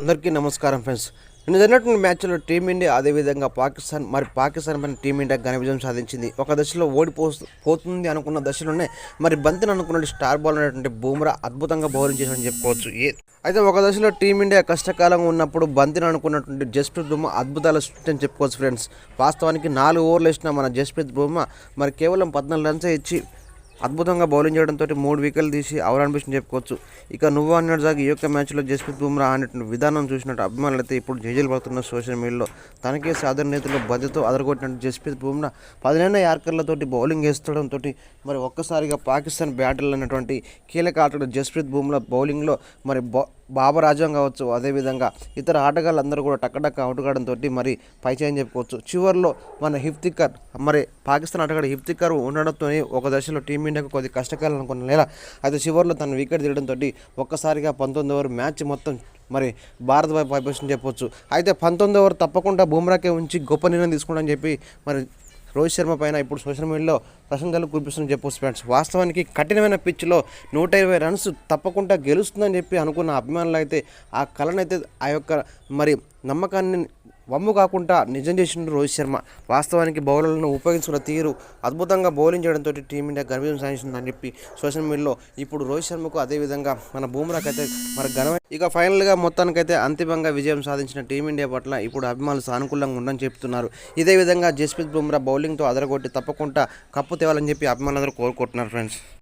అందరికీ నమస్కారం ఫ్రెండ్స్. నిన్న జరిగినటువంటి మ్యాచ్లో టీమిండియా అదేవిధంగా పాకిస్తాన్ మరి పాకిస్తాన్ పైన టీమిండియా ఘన విజయం సాధించింది. ఒక దశలో ఓడిపో పోతుంది అనుకున్న దశలోనే మరి బంతిని అనుకున్నట్టు స్టార్ బాల్ అనేటువంటి బూమ్రా అద్భుతంగా బౌలింగ్ చేశారని చెప్పుకోవచ్చు. ఏ అయితే ఒక దశలో టీమిండియా కష్టకాలంగా ఉన్నప్పుడు బంతిని అనుకున్నటువంటి జస్ప్రీత్ బుమ్రా అద్భుతాలు అని చెప్పుకోవచ్చు ఫ్రెండ్స్. వాస్తవానికి నాలుగు ఓవర్లు వేసిన మన జస్ప్రీత్ బుమ్మ మరి కేవలం పద్నాలుగు రన్సే ఇచ్చి అద్భుతంగా బౌలింగ్ చేయడంతో మూడు వికెట్లు తీసి అవరాన్బిషన్ చెప్పుకోవచ్చు. ఇక నువ్వు అన్నట్టు దాకా ఈ యొక్క మ్యాచ్లో జస్ప్రీత్ బుమ్రా ఆడినటువంటి విధానం చూసినట్టు అభిమానులు అయితే ఇప్పుడు జైజీలు పడుతున్న సోషల్ మీడియాలో. తనకే సాధారణ నేతలు బద్దతో అదరగొట్టినట్టు జస్ప్రీత్ బుమ్రా పదిహేను యార్కర్లతోటి బౌలింగ్ వేస్తడంతో మరి ఒక్కసారిగా పాకిస్తాన్ బ్యాటర్లు అన్నటువంటి కీలక ఆటడు జస్ప్రీత్ బుమ్రా బౌలింగ్లో మరి బౌ బాబర్ ఆజం కావచ్చు అదేవిధంగా ఇతర ఆటగాళ్ళందరూ కూడా టక్కటక్క అవుట్ కావడంతో మరి పైచేయని చెప్పుకోవచ్చు. చివరిలో మన హిఫ్తికర్ మరి పాకిస్తాన్ ఆటగాడు హిఫ్తికర్ ఉండడంతో ఒక దశలో టీమిండియాకు కొద్ది కష్టకాలం అనుకున్న నేల అయితే చివరిలో తన వికెట్ తీయడంతో ఒక్కసారిగా పంతొమ్మిది ఓవర్ మ్యాచ్ మొత్తం మరి భారత్ వైపు వైపు చెప్పొచ్చు. అయితే పంతొమ్మిది ఓవర్ తప్పకుండా బుమ్రాకే ఉంచి గొప్ప నిర్ణయం తీసుకుంటామని చెప్పి మరి రోహిత్ శర్మ పైన ఇప్పుడు సోషల్ మీడియాలో ప్రశంసలు కురిపిస్తుందని చెప్పొచ్చు ఫ్రెండ్స్ వాస్తవానికి కఠినమైన పిచ్లో నూట ఇరవై రన్స్ తప్పకుండా గెలుస్తుందని చెప్పి అనుకున్న అభిమానులు అయితే ఆ కళనైతే ఆ యొక్క మరి నమ్మకాన్ని వమ్ము కాకుండా నిజం చేసిన రోహిత్ శర్మ. వాస్తవానికి బౌలర్లను ఉపయోగించుకున్న తీరు అద్భుతంగా బౌలింగ్ చేయడంతో టీమిండియా గర్వీయం సాధించిందని చెప్పి సోషల్ మీడియాలో ఇప్పుడు రోహిత్ శర్మకు అదేవిధంగా మన బూమ్రాకి అయితే మరి ఘనమైన ఇక ఫైనల్గా మొత్తానికైతే అంతిమంగా విజయం సాధించిన టీమిండియా పట్ల ఇప్పుడు అభిమానులు సానుకూలంగా ఉండని చెప్తున్నారు. ఇదే విధంగా జస్ప్రీత్ బుమ్రా బౌలింగ్తో అదరగొట్టి తప్పకుండా కప్పు తేవాలని చెప్పి అభిమానులందరూ కోరుకుంటున్నారు ఫ్రెండ్స్.